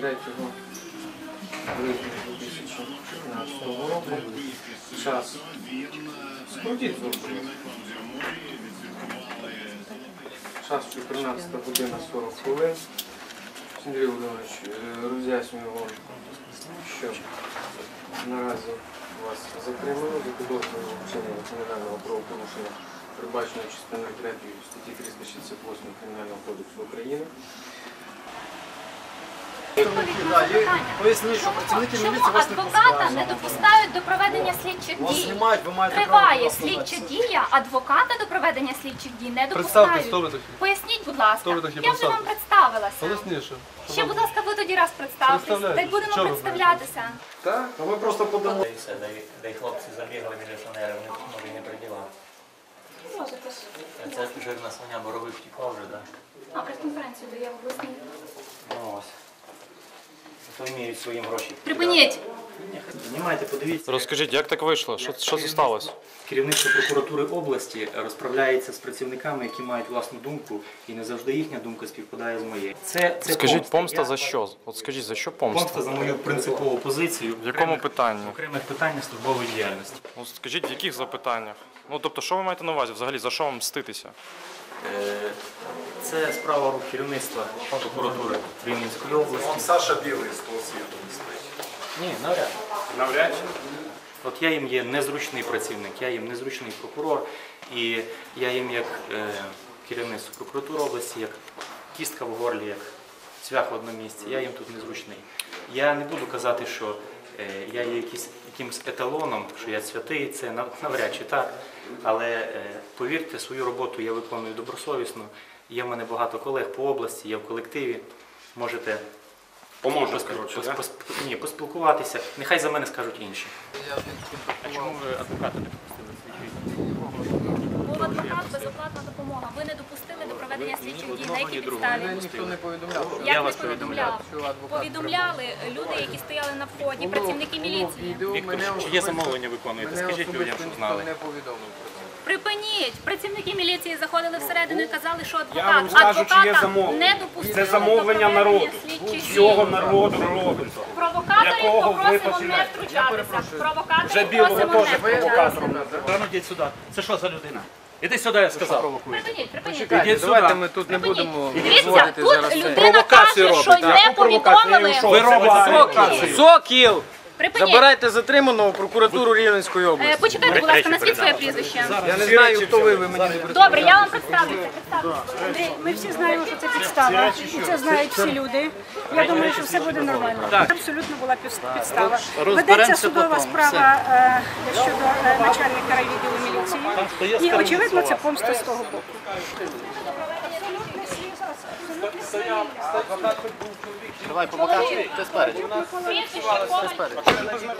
липня 2014 року. Час. Скрутіть зробити. Час 14 година 40 хвилин. Андрій Володимирович, е, роз'яснюю вам, що наразі вас затримано за підозрою вчинення кримінального правопорушення, передбаченого частиною 3 статті 368 Кримінального кодексу України. Поясніть, що працівники Чому вас не адвоката не допускають до проведення слідчих Вас дій? знімають, ви маєте право Триває просто слідча дія, адвоката до проведення слідчих дій не Представте, допускають. хто ви такі? Поясніть, будь ласка. Хто ви такі? Я вже вам представилася. Голосніше. Ще, будь ласка, ви тоді раз представтесь. Представляйте. Та будемо Що ви представлятися. Так? А ви просто подамо. Та й все, де, де й хлопці забігали міліціонери, вони не при ділах. Можете ж. Це жирна свиня, боровик втікав вже, так? А прес-конференцію дає в обласній. Ну ось. То вміють своїм гроші. Припиніть. Знімайте, подивіться. Розкажіть, як так вийшло? Що, що це сталося? Керівництво прокуратури області розправляється з працівниками, які мають власну думку, і не завжди їхня думка співпадає з моєю. Це, це Скажіть, помста Я- за що? От скажіть, за що Помста помста? за мою принципову позицію. В якому питанні? В окремих питаннях службової діяльності. Ну, скажіть, в яких запитаннях? Ну, тобто, що ви маєте на увазі взагалі? За що вам мститися? Е, Це справа рук керівництва прокуратури Рівненської області. Саша Білий з того світу не стоїть. Ні, навряд. Навряд. От я їм є незручний працівник, я їм незручний прокурор, і я їм як е, керівництво прокуратури області, як кістка в горлі, як цвях в одному місці, я їм тут незручний. Я не буду казати, що е, я є якийсь, якимось еталоном, що я святий, це навряд чи так. Але е, повірте, свою роботу я виконую добросовісно. Є в мене багато колег по області, я в колективі. Можете Поможе, пос- коротше, пос- да? пос- ні, поспілкуватися. Нехай за мене скажуть інші. А чому ви адвоката не допустили? Був адвокат, безоплатна допомога. Ви не допустили проведення слідчих дій. На якій підставі? Ніхто не повідомляв. Як Я не вас повідомляв? Що адвокат Повідомляли люди, які стояли на вході, Було- працівники було міліції. відео, Віктор, мене чи є особисто- замовлення виконуєте? мене Скажіть людям, ніхто знали. не повідомив про це. Припиніть! Працівники міліції заходили всередину і казали, що адвокат. Я вам скажу, чи є замовлення. не допустили Це замовлення до проведення народу. слідчих дій. Всього народу робиться. Провокаторів Якого ви попросимо не починаєте? втручатися. Провокаторів Вже білого просимо теж не провокатором. втручатися. Та ну йдіть сюди. Це що за людина? Іди сюди, я сказав. Припиніть, припиніть. Ідіть давайте сюди. ми тут не будемо Дивіться, розводити тут зараз це. людина Провокацію каже, що не повідомили. Що, Ви робите провокацію. Сокіл! Припиніть. Забирайте затриманого в прокуратуру Рівненської Е, області. Почекайте, будь ласка, назвіть своє прізвище. Я не знаю, хто ви, ви мені не Добре, я вам представлюся. представлюся. Андрій, ми всі знаємо, що це підстава, і це знають всі люди. Я думаю, що все буде нормально. Абсолютно була піс- підстава. Ведеться судова справа е, щодо е, начальника райвідділу міліції. І очевидно, це помста з того боку. Ні, нікого я нічого